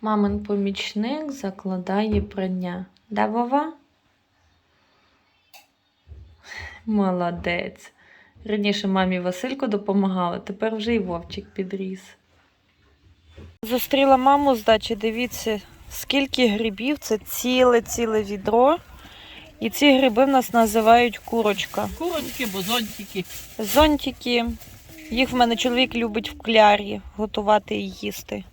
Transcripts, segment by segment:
Мамин помічник закладає прання. Да, Вова? Молодець. Раніше мамі Василько допомагала, тепер вже і Вовчик підріс. Зустріла маму з дачі, дивіться, скільки грибів, це ціле-ціле відро. І ці гриби в нас називають курочка. Курочки, бо зонтики. Зонтики. Їх в мене чоловік любить в клярі готувати і їсти.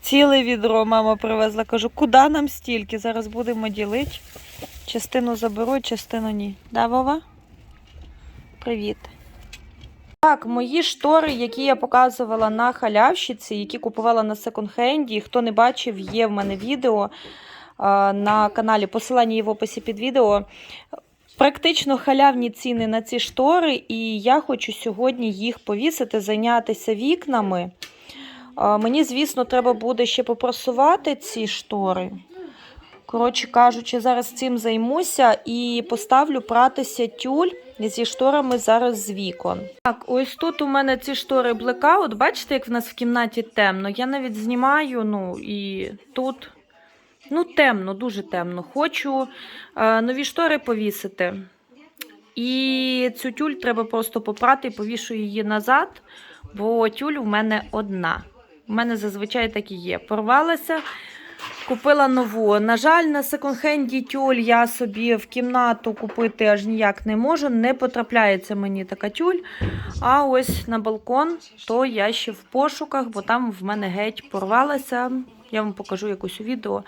Ціле відро мама привезла. Кажу, куди нам стільки? Зараз будемо ділити. Частину заберу, частину ні. Да, Вова? Привіт. Так, мої штори, які я показувала на халявщиці, які купувала на секонд-хенді. Хто не бачив, є в мене відео а, на каналі. Посилання є в описі під відео. Практично халявні ціни на ці штори, і я хочу сьогодні їх повісити, зайнятися вікнами. Мені, звісно, треба буде ще попросувати ці штори. Коротше кажучи, зараз цим займуся і поставлю пратися тюль зі шторами зараз з вікон. Так, ось тут у мене ці штори блекаут. Бачите, як в нас в кімнаті темно. Я навіть знімаю, ну і тут ну, темно, дуже темно. Хочу е, нові штори повісити. І цю тюль треба просто попрати і повішу її назад, бо тюль у мене одна. У мене зазвичай так і є. Порвалася, купила нову. На жаль, на секонд-хенді тюль я собі в кімнату купити аж ніяк не можу. Не потрапляється мені така тюль. А ось на балкон, то я ще в пошуках, бо там в мене геть порвалася. Я вам покажу якусь у відео.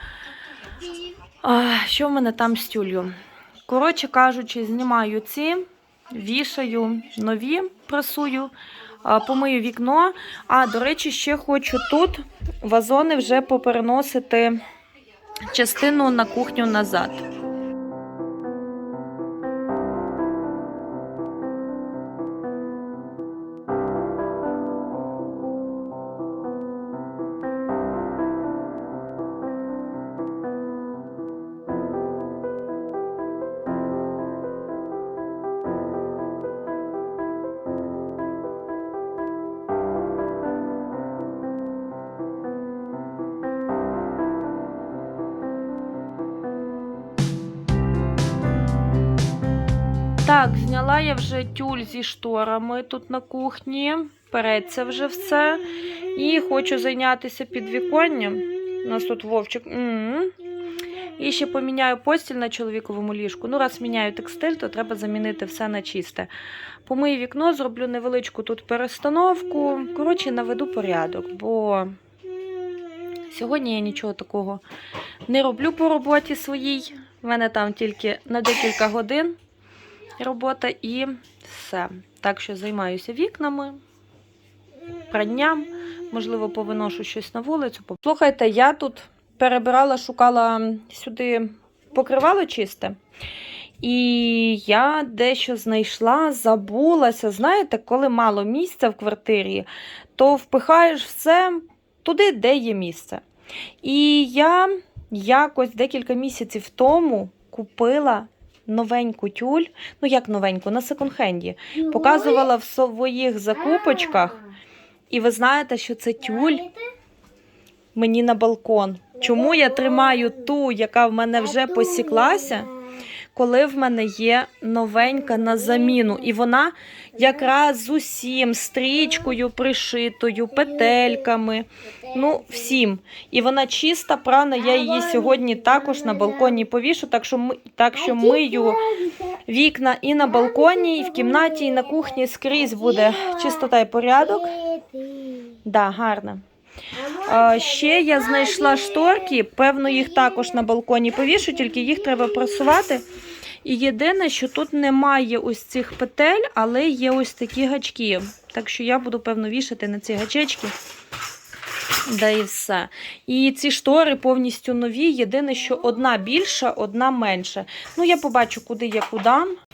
Що в мене там з тюлью? Коротше кажучи, знімаю ці, вішаю нові, прасую, помию вікно. А, до речі, ще хочу тут вазони вже попереносити частину на кухню назад. Вже тюль зі шторами тут на кухні. Переться вже все. І хочу зайнятися підвіконням. У нас тут вовчик. І ще поміняю постіль на чоловіковому ліжку. Ну, раз міняю текстиль, то треба замінити все на чисте. Помию вікно, зроблю невеличку тут перестановку. Коротше, наведу порядок, бо сьогодні я нічого такого не роблю по роботі своїй. У мене там тільки на декілька годин робота і все. Так що займаюся вікнами, пранням, можливо, повиношу щось на вулицю. Слухайте, я тут перебирала, шукала сюди покривало чисте. І я дещо знайшла, забулася. Знаєте, коли мало місця в квартирі, то впихаєш все туди, де є місце. І я якось декілька місяців тому купила новеньку тюль, ну як новеньку, на секонд-хенді. Показувала в своїх закупочках. І ви знаєте, що це тюль мені на балкон. Чому я тримаю ту, яка в мене вже посіклася, коли в мене є новенька на заміну? І вона якраз з усім стрічкою пришитою, петельками. Ну, всім. І вона чиста, прана. Я її сьогодні також на балконі повішу, так що ми, так що мию вікна і на балконі, і в кімнаті, і на кухні скрізь буде чистота і порядок. Да, гарно. Ще я знайшла шторки, певно, їх також на балконі повішу, тільки їх треба просувати. І єдине, що тут немає ось цих петель, але є ось такі гачки. Так що я буду, певно, вішати на ці гачечки. Да і все. І ці штори повністю нові. Єдине, що одна більша, одна менша. Ну, я побачу, куди я куди.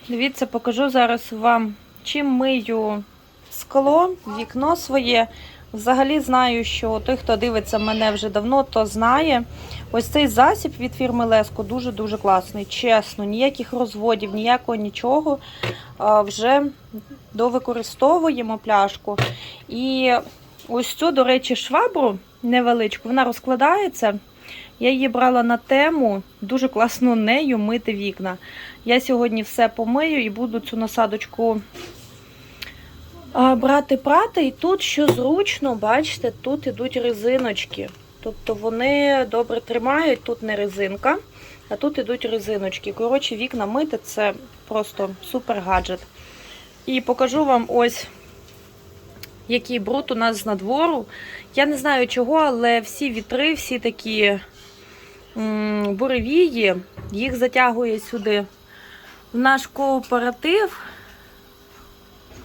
Дивіться, покажу зараз вам, чим мию скло, вікно своє. Взагалі знаю, що той, хто дивиться мене вже давно, то знає. Ось цей засіб від фірми Леско дуже-дуже класний. Чесно, ніяких розводів, ніякого нічого. Вже довикористовуємо пляшку. І ось цю, до речі, швабру невеличку, вона розкладається. Я її брала на тему, дуже класно нею мити вікна. Я сьогодні все помию і буду цю насадочку брати прати. І тут, що зручно, бачите, тут ідуть резиночки. Тобто вони добре тримають, тут не резинка, а тут ідуть резиночки. Коротше, вікна мити це просто супер гаджет. І покажу вам ось який бруд у нас з надвору. Я не знаю чого, але всі вітри, всі такі буревії, їх затягує сюди в наш кооператив.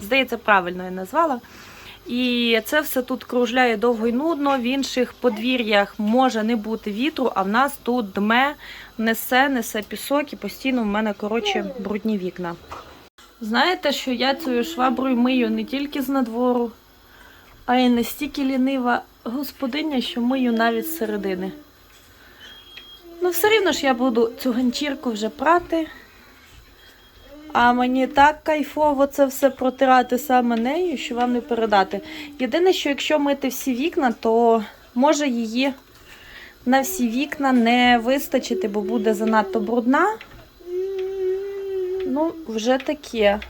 Здається, правильно я назвала. І це все тут кружляє довго і нудно. В інших подвір'ях може не бути вітру, а в нас тут дме, несе, несе пісок і постійно в мене, коротше, брудні вікна. Знаєте, що я цією шваброю мию не тільки з надвору, а й настільки лінива господиня, що мию навіть з середини. Ну, все рівно ж я буду цю ганчірку вже прати. А мені так кайфово це все протирати саме нею, що вам не передати. Єдине, що якщо мити всі вікна, то може її на всі вікна не вистачити, бо буде занадто брудна. Ну, вже таке.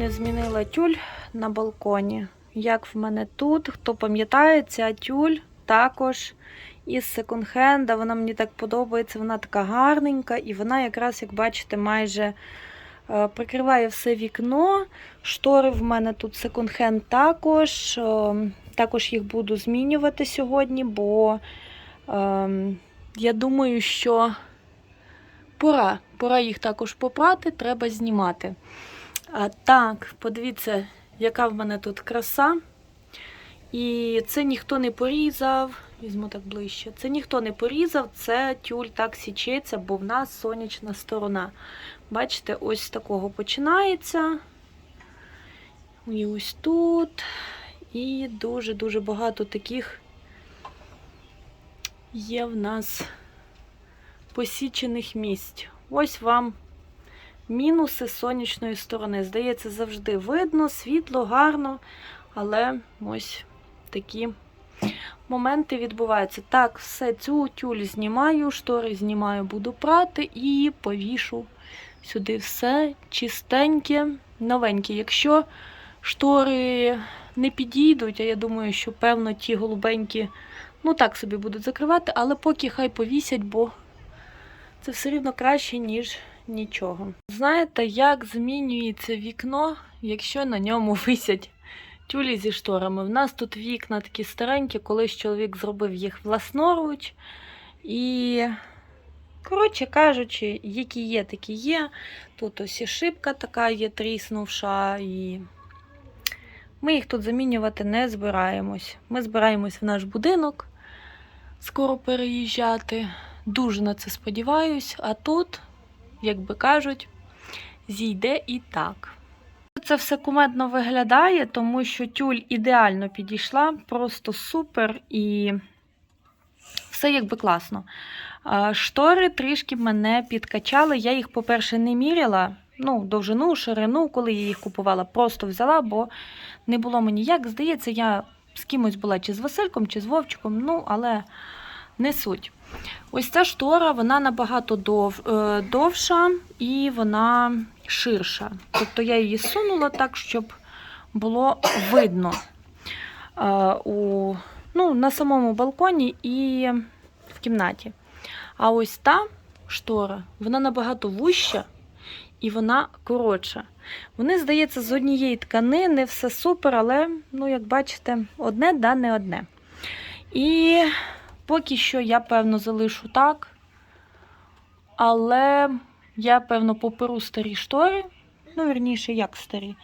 Не змінила тюль на балконі. Як в мене тут, хто пам'ятає, ця тюль також із секонд-хенда. Вона мені так подобається, вона така гарненька, і вона якраз, як бачите, майже е, прикриває все вікно. Штори в мене тут секонд-хенд також. Е, також їх буду змінювати сьогодні, бо е, я думаю, що пора. Пора їх також попрати, треба знімати. А, так, подивіться, яка в мене тут краса. І це ніхто не порізав. Візьму так ближче. Це ніхто не порізав, це тюль так січеться, бо в нас сонячна сторона. Бачите, ось з такого починається. І ось тут. І дуже-дуже багато таких є в нас посічених місць. Ось вам мінуси сонячної сторони. Здається, завжди видно, світло, гарно, але ось такі моменти відбуваються. Так, все, цю тюль знімаю, штори знімаю, буду прати і повішу сюди все чистеньке, новеньке. Якщо штори не підійдуть, а я думаю, що, певно, ті голубенькі, ну так собі будуть закривати, але поки хай повісять, бо це все рівно краще, ніж нічого. Знаєте, як змінюється вікно, якщо на ньому висять тюлі зі шторами? В нас тут вікна такі старенькі, колись чоловік зробив їх власноруч. І, коротше кажучи, які є, такі є. Тут ось і шибка така є тріснувша. і Ми їх тут замінювати не збираємось. Ми збираємось в наш будинок скоро переїжджати. Дуже на це сподіваюсь, а тут, як би кажуть, зійде і так. Це все кумедно виглядає, тому що тюль ідеально підійшла, просто супер і все якби класно. Штори трішки мене підкачали. Я їх, по-перше, не міряла. Ну, довжину, ширину, коли я їх купувала, просто взяла, бо не було мені як. Здається, я з кимось була чи з Васильком, чи з Вовчиком, ну, але не суть. Ось ця штора, вона набагато дов, е, довша і вона ширша. Тобто я її сунула так, щоб було видно е, у, ну, на самому балконі і в кімнаті. А ось та штора, вона набагато вуща і вона коротша. Вони, здається, з однієї тканини, все супер, але, ну, як бачите, одне да не одне. І Поки що я, певно, залишу так. Але я, певно, поперу старі штори. Ну, вірніше, як старі.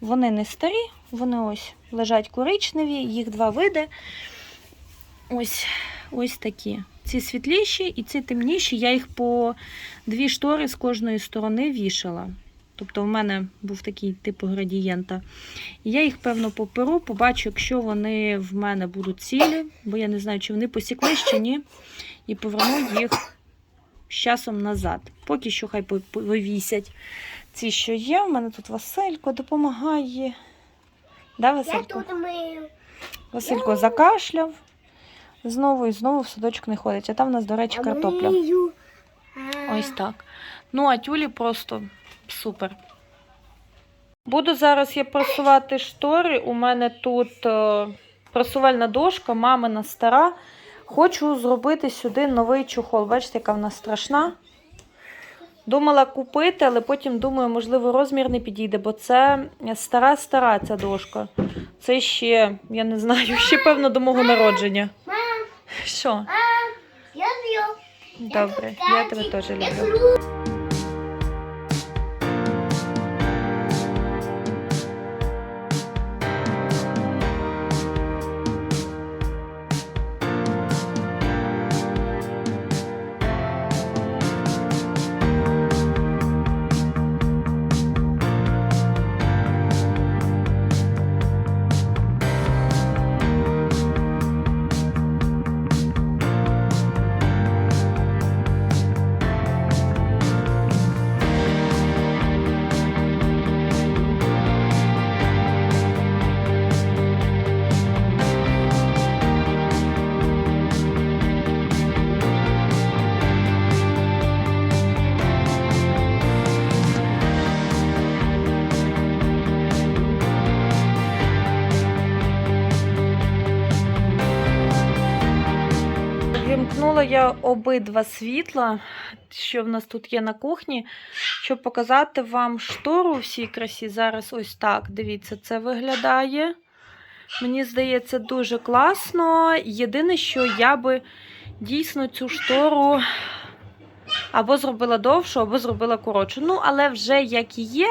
Вони не старі, вони ось лежать коричневі, їх два види. Ось, ось такі. Ці світліші і ці темніші. Я їх по дві штори з кожної сторони вішала. Тобто в мене був такий типу градієнта. І я їх, певно, поперу, побачу, якщо вони в мене будуть цілі, бо я не знаю, чи вони посіклись чи ні. І поверну їх з часом назад. Поки що хай вивісять ці, що є. У мене тут Василько допомагає. Да, Я Василько? тут мию. Василько закашляв. Знову і знову в садочок не ходить. А там у нас, до речі, картопля. Ось так. Ну, а тюлі просто супер. Буду зараз я просувати штори. У мене тут е, просувальна дошка, мамина стара. Хочу зробити сюди новий чохол. Бачите, яка вона страшна. Думала купити, але потім думаю, можливо, розмір не підійде, бо це стара-стара ця дошка. Це ще, я не знаю, ще певно до мого народження. Мам, Що? я б'ю. Добре, я тебе теж люблю. Зру. Я обидва світла, що в нас тут є на кухні, щоб показати вам штору у всій красі. Зараз ось так. Дивіться, це виглядає. Мені здається, дуже класно. Єдине, що я би дійсно цю штору або зробила довшу, або зробила коротшу. Ну, але вже як і є,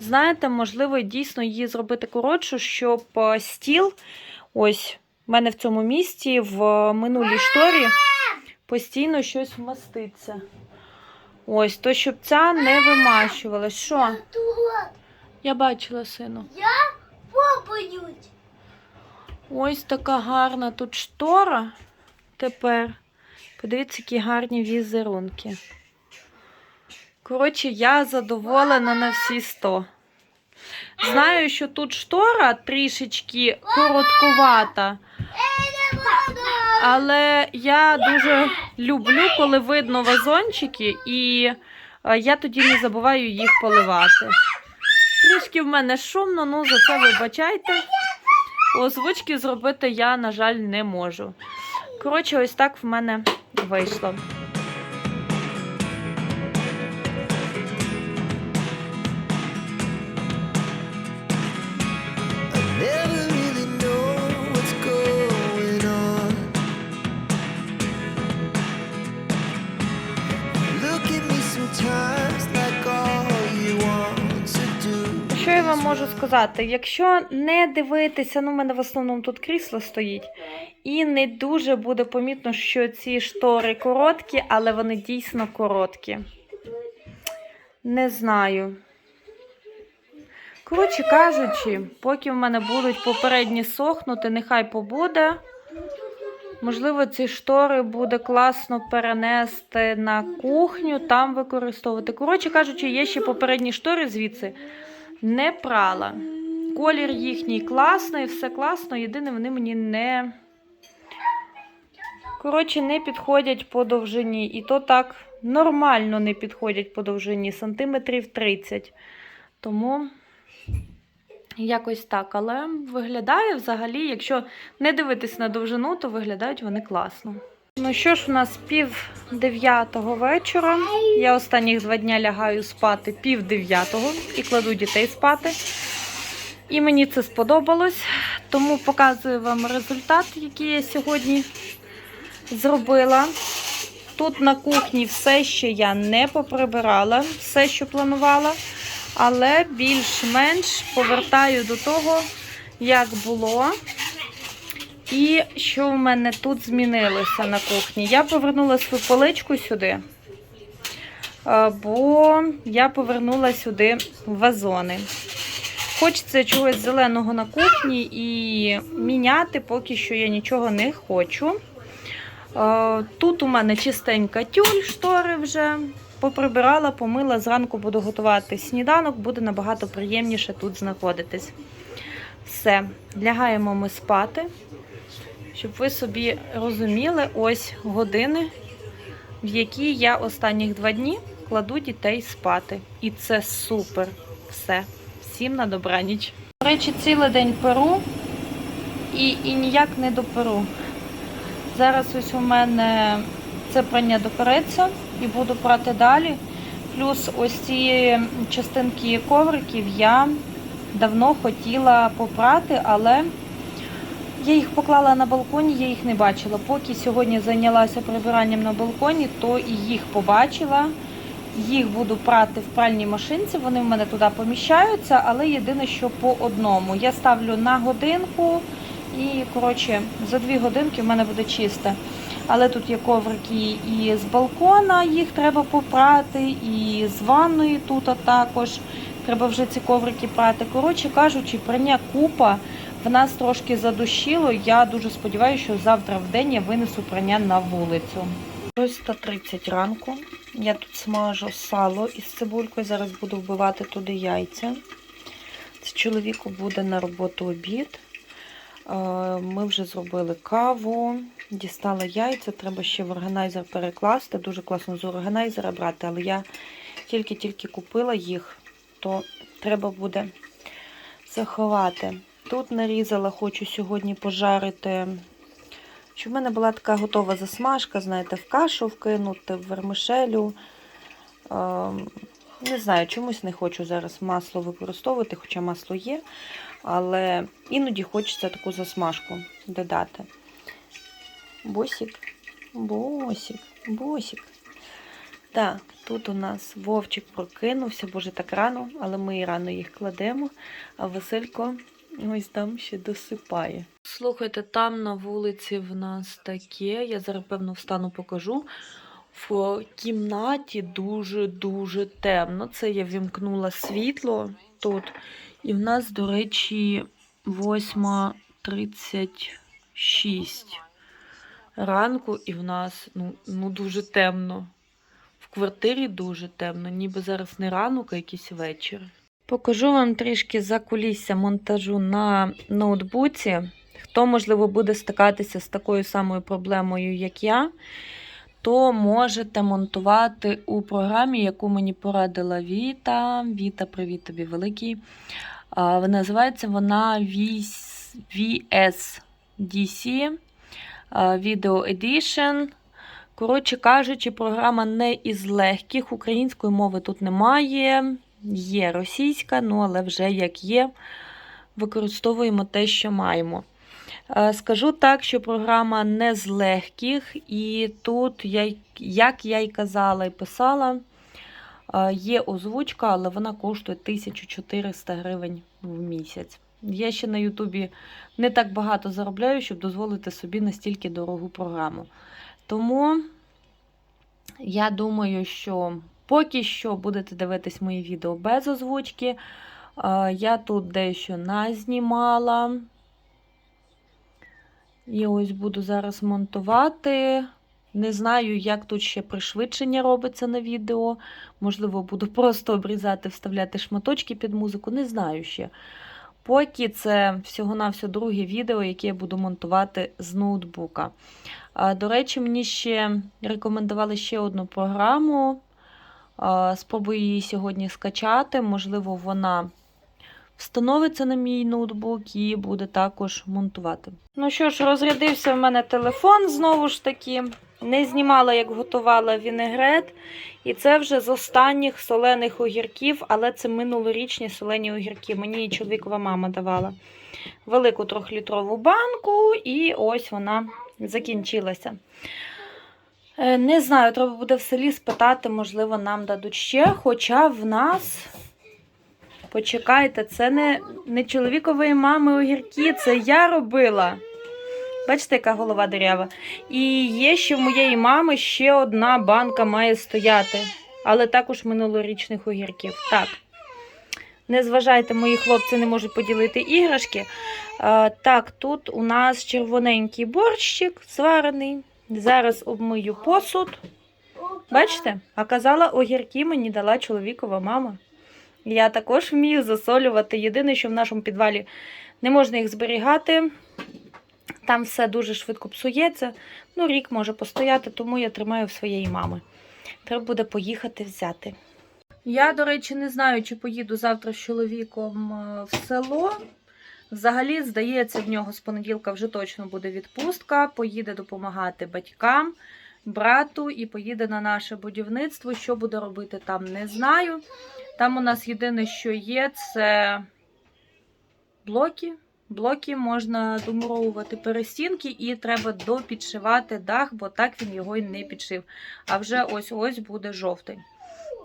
знаєте, можливо, дійсно її зробити коротшу, щоб е, стіл ось. У мене в цьому місці в минулій шторі постійно щось вмаститься. Ось, то щоб ця не вимащувалась. Що? Я бачила сину. Я попають. Ось така гарна тут штора тепер. Подивіться, які гарні візерунки. Коротше, я задоволена на всі 100. Знаю, що тут штора трішечки короткувата. Але я дуже люблю, коли видно вазончики, і е, я тоді не забуваю їх поливати. Трішки в мене шумно, ну за це вибачайте. Озвучки зробити я, на жаль, не можу. Коротше, ось так в мене вийшло. Можу сказати? Якщо не дивитися, ну, в мене в основному тут крісло стоїть, і не дуже буде помітно, що ці штори короткі, але вони дійсно короткі. Не знаю. Коротше кажучи, поки в мене будуть попередні сохнути, нехай побуде. Можливо, ці штори буде класно перенести на кухню, там використовувати. Коротше кажучи, є ще попередні штори звідси не прала. Колір їхній класний, все класно, єдине, вони мені не. Коротше, не підходять по довжині. І то так нормально не підходять по довжині, сантиметрів 30. Тому якось так. Але виглядає взагалі, якщо не дивитись на довжину, то виглядають вони класно. Ну що ж, у нас пів дев'ятого вечора. Я останніх два дня лягаю спати пів дев'ятого і кладу дітей спати. І мені це сподобалось, тому показую вам результат, який я сьогодні зробила. Тут на кухні все, що я не поприбирала, все, що планувала. але більш-менш повертаю до того, як було. І що в мене тут змінилося на кухні? Я повернула свою поличку сюди, е, бо я повернула сюди вазони. Хочеться чогось зеленого на кухні і міняти поки що я нічого не хочу. Е, Тут у мене чистенька тюль, штори вже. Поприбирала, помила, зранку буду готувати сніданок, буде набагато приємніше тут знаходитись. Все, лягаємо ми спати. Щоб ви собі розуміли, ось години, в які я останніх два дні кладу дітей спати. І це супер. Все. Всім на добраніч. До речі, цілий день перу і, і ніяк не доперу. Зараз ось у мене це прання допереться і буду прати далі. Плюс ось ці частинки ковриків я давно хотіла попрати, але я їх поклала на балконі, я їх не бачила. Поки сьогодні зайнялася прибиранням на балконі, то і їх побачила. Їх буду прати в пральній машинці, вони в мене туди поміщаються, але єдине, що по одному. Я ставлю на годинку і, коротше, за дві годинки в мене буде чисте. Але тут є коврики і з балкона, їх треба попрати, і з ванної тут також. Треба вже ці коврики прати. Коротше кажучи, прання купа в нас трошки задушило. Я дуже сподіваюся, що завтра в день я винесу прання на вулицю. Ось 130 ранку. Я тут смажу сало із цибулькою. Зараз буду вбивати туди яйця. Це чоловіку буде на роботу обід. Е, Ми вже зробили каву, дістала яйця. Треба ще в органайзер перекласти. Дуже класно з органайзера брати, але я тільки-тільки купила їх, то треба буде заховати. Тут нарізала, хочу сьогодні пожарити, щоб в мене була така готова засмажка, знаєте, в кашу вкинути, в вермишелю. Ем, Не знаю, чомусь не хочу зараз масло використовувати, хоча масло є. Але іноді хочеться таку засмажку додати. Босик, босик, босик. Так, тут у нас Вовчик прокинувся, боже, так рано, але ми і рано їх кладемо. А Василько ось там ще досипає. Слухайте, там на вулиці в нас таке. Я зараз, певно, встану покажу. В кімнаті дуже-дуже темно. Це я вімкнула світло тут. І в нас, до речі, 8.36 ранку, і в нас ну, ну дуже темно. В квартирі дуже темно, ніби зараз не ранок, а якийсь вечір. Покажу вам трішки за кулісся монтажу на ноутбуці. Хто, можливо, буде стикатися з такою самою проблемою, як я, то можете монтувати у програмі, яку мені порадила Віта. Віта, привіт тобі великий. Називається вона VS VSDC Video Edition. Коротше кажучи, програма не із легких. Української мови тут немає. Є російська, ну але вже як є, використовуємо те, що маємо. Е, Скажу так, що програма не з легких, і тут, як я й казала і писала, е, є озвучка, але вона коштує 1400 гривень в місяць. Я ще на Ютубі не так багато заробляю, щоб дозволити собі настільки дорогу програму. Тому я думаю, що поки що будете дивитись мої відео без озвучки. Е, Я тут дещо назнімала. І ось буду зараз монтувати. Не знаю, як тут ще пришвидшення робиться на відео. Можливо, буду просто обрізати, вставляти шматочки під музику. Не знаю ще. Поки це всього-навсього друге відео, яке я буду монтувати з ноутбука. До речі, мені ще рекомендували ще одну програму. Спробую її сьогодні скачати. Можливо, вона встановиться на мій ноутбук і буде також монтувати. Ну що ж, розрядився в мене телефон знову ж таки. Не знімала, як готувала вінегрет. І це вже з останніх солених огірків, але це минулорічні солені огірки. Мені чоловікова мама давала велику трьохлітрову банку, і ось вона закінчилася. Е, Не знаю, треба буде в селі спитати, можливо, нам дадуть ще. Хоча в нас Почекайте, це не, не чоловікової мами огірки, це я робила. Бачите, яка голова дерява. І є ще в моєї мами ще одна банка має стояти, але також минулорічних огірків. Так. Не зважайте, мої хлопці не можуть поділити іграшки. Так, тут у нас червоненький борщик зварений. Зараз обмию посуд. Бачите? А казала, огірки мені дала чоловікова мама. Я також вмію засолювати. Єдине, що в нашому підвалі не можна їх зберігати. Там все дуже швидко псується. Ну, рік може постояти, тому я тримаю в своєї мами. Треба буде поїхати взяти. Я, до речі, не знаю, чи поїду завтра з чоловіком е, в село. Взагалі, здається, в нього з понеділка вже точно буде відпустка. Поїде допомагати батькам, брату і поїде на наше будівництво. Що буде робити там, не знаю. Там у нас єдине, що є, це блоки. Блоки можна домуровувати перестінки і треба допідшивати дах, бо так він його й не підшив. А вже ось-ось буде жовтий.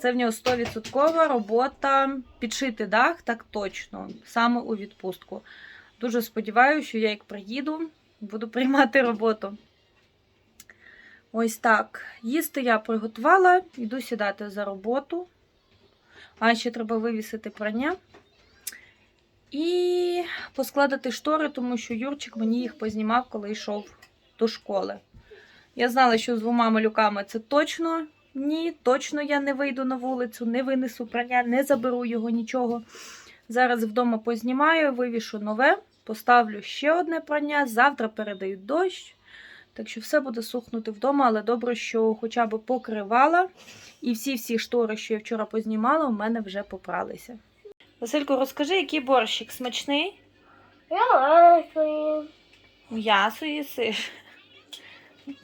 Це в нього 100% робота підшити дах, так точно, саме у відпустку. Дуже сподіваюся, що я як приїду, буду приймати роботу. Ось так. Їсти я приготувала, йду сідати за роботу. А ще треба вивісити прання. І поскладати штори, тому що Юрчик мені їх познімав, коли йшов до школи. Я знала, що з двома малюками це точно ні, точно я не вийду на вулицю, не винесу прання, не заберу його нічого. Зараз вдома познімаю, вивішу нове, поставлю ще одне прання. Завтра передають дощ. Так що все буде сухнути вдома, але добре, що хоча б покривала. І всі-всі штори, що я вчора познімала, у мене вже попралися. Василько, розкажи, який борщик смачний? Я М'ясо їсиш.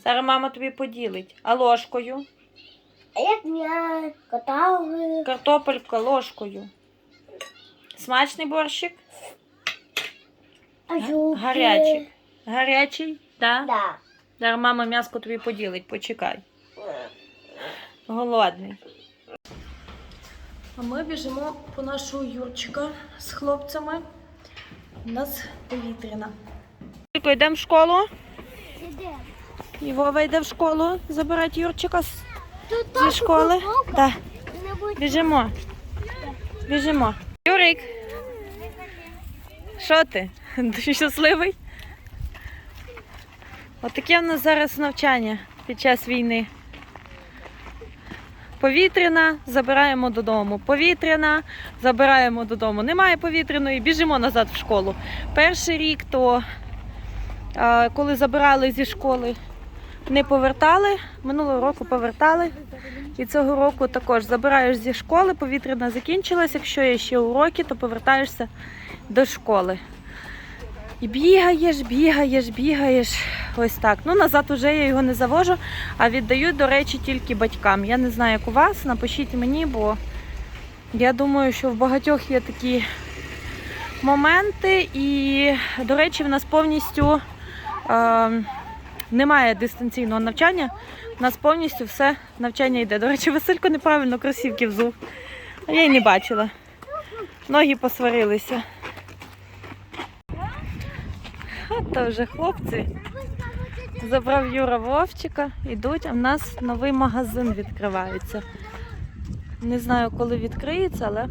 Зараз мама тобі поділить. А ложкою? А як я катали? Картопелька ложкою. Смачний борщик? А? Гарячий. Гарячий? Да? Да. Зараз мама м'яско тобі поділить, почекай. Голодний. А ми біжимо по нашого Юрчика з хлопцями. У нас повітряна. Йдемо в школу. І Вова йде в школу забирати Юрчика з- зі школи. Так, біжимо. Біжимо. Юрик, що ти? Ти щасливий? Отаке в нас зараз навчання під час війни. Повітряна, забираємо додому. Повітряна, забираємо додому. Немає повітряної, біжимо назад в школу. Перший рік, то коли забирали зі школи, не повертали. Минулого року повертали. І цього року також забираєш зі школи, повітряна закінчилась. Якщо є ще уроки, то повертаєшся до школи. І бігаєш, бігаєш, бігаєш. Ось так. Ну, назад уже я його не завожу, а віддаю, до речі, тільки батькам. Я не знаю, як у вас. Напишіть мені, бо я думаю, що в багатьох є такі моменти. І, до речі, в нас повністю е, немає дистанційного навчання. У нас повністю все навчання йде. До речі, Василько неправильно кросівки взув. Я й не бачила. Ноги посварилися. От то вже хлопці. Забрав Юра Вовчика, ідуть, а в нас новий магазин відкривається. Не знаю, коли відкриється, але,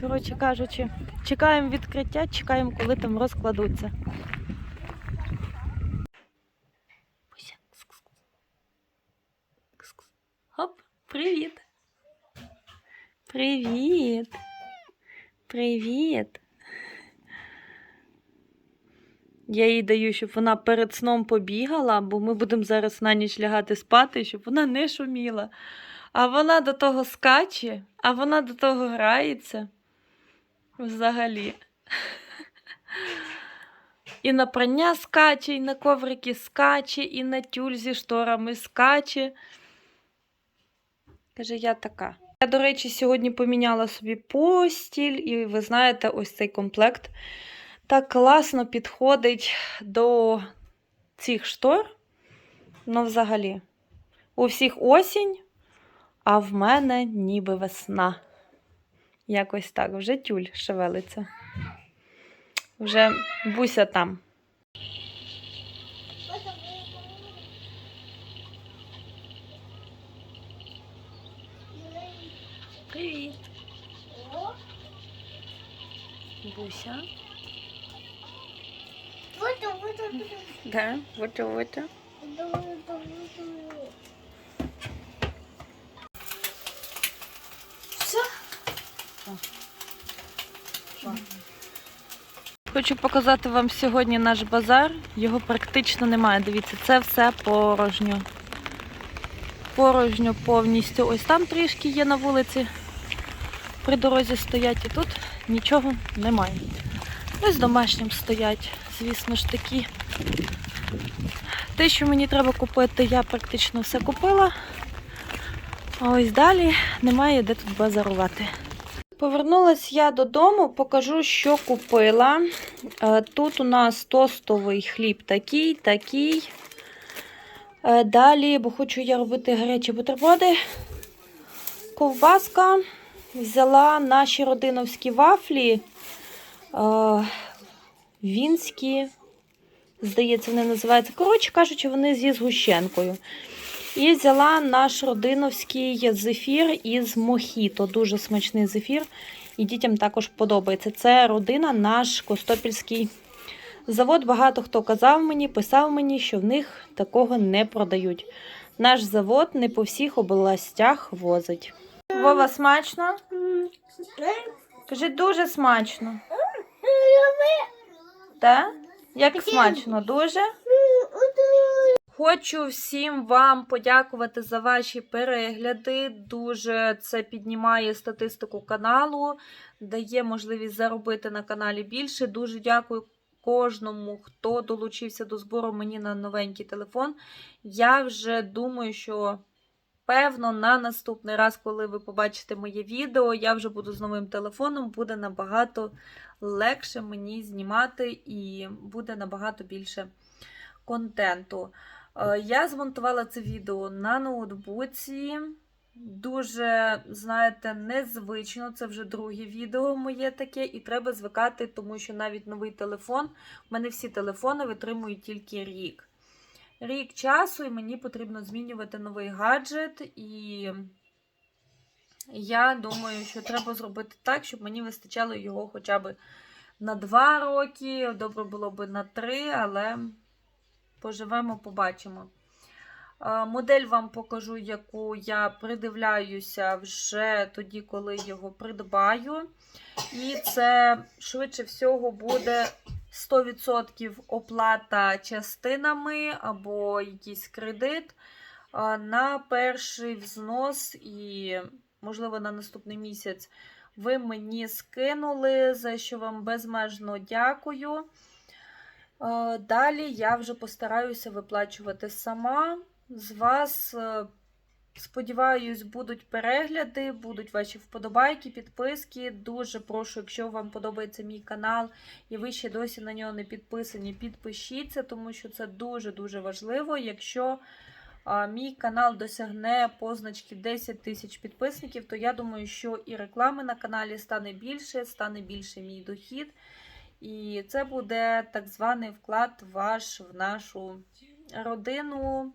коротше кажучи, чекаємо відкриття, чекаємо, коли там розкладуться. Привіт. Привіт. Привіт. Я їй даю, щоб вона перед сном побігала, бо ми будемо зараз на ніч лягати спати, щоб вона не шуміла. А вона до того скаче, а вона до того грається. Взагалі. І на прання скаче, і на коврики скаче, і на тюль зі шторами скаче. Каже, я така. Я, до речі, сьогодні поміняла собі постіль, і ви знаєте, ось цей комплект так класно підходить до цих штор. Ну, взагалі, у всіх осінь, а в мене ніби весна. Якось так, вже тюль шевелиться. Вже буся там. Буся. Вот, вот, вот, Да, вот вот. вот, вот. Хочу показати вам сьогодні наш базар. Його практично немає. Дивіться, це все порожньо. Порожньо повністю. Ось там трішки є на вулиці. При дорозі стоять і тут нічого немає. Ось домашнім стоять, звісно ж такі. Те, що мені треба купити, я практично все купила. А ось далі немає де тут базарувати. Повернулась я додому, покажу, що купила. Е, Тут у нас тостовий хліб такий, такий. Е, Далі, бо хочу я робити гарячі бутерброди. Ковбаска. Взяла наші родиновські вафлі. е, Вінські. Здається, вони називаються. Коротше кажучи, вони зі згущенкою. І взяла наш родиновський зефір із мохіто. Дуже смачний зефір. І дітям також подобається. Це родина, наш Костопільський завод. Багато хто казав мені, писав мені, що в них такого не продають. Наш завод не по всіх областях возить. Вова, смачно? Кажи, дуже смачно. Так? Як смачно? Дуже? Хочу всім вам подякувати за ваші перегляди. Дуже це піднімає статистику каналу, дає можливість заробити на каналі більше. Дуже дякую кожному, хто долучився до збору мені на новенький телефон. Я вже думаю, що певно на наступний раз, коли ви побачите моє відео, я вже буду з новим телефоном, буде набагато легше мені знімати і буде набагато більше контенту. Е, Я змонтувала це відео на ноутбуці. Дуже, знаєте, незвично. Це вже друге відео моє таке, і треба звикати, тому що навіть новий телефон, в мене всі телефони витримують тільки рік. Рік часу, і мені потрібно змінювати новий гаджет. І я думаю, що треба зробити так, щоб мені вистачало його хоча б на 2 роки. Добре було б на 3, але поживемо, побачимо. Модель вам покажу, яку я придивляюся вже тоді, коли його придбаю. І це швидше всього буде 100% оплата частинами або якийсь кредит на перший взнос і, можливо, на наступний місяць ви мені скинули, за що вам безмежно дякую. Далі я вже постараюся виплачувати сама. З вас, е, сподіваюсь, будуть перегляди, будуть ваші вподобайки, підписки. Дуже прошу, якщо вам подобається мій канал і ви ще досі на нього не підписані, підпишіться, тому що це дуже-дуже важливо. Якщо а, мій канал досягне позначки 10 тисяч підписників, то я думаю, що і реклами на каналі стане більше, стане більше мій дохід. І це буде так званий вклад ваш в нашу родину,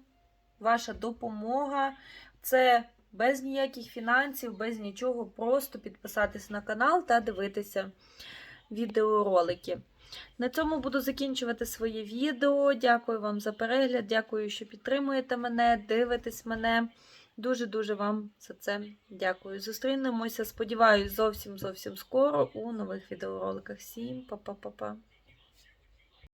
ваша допомога. Це без ніяких фінансів, без нічого, просто підписатись на канал та дивитися відеоролики. На цьому буду закінчувати своє відео. Дякую вам за перегляд, дякую, що підтримуєте мене, дивитесь мене. Дуже-дуже вам за це дякую. Зустрінемося, сподіваюсь, зовсім зовсім скоро у нових відеороликах. Всім па-па-па-па.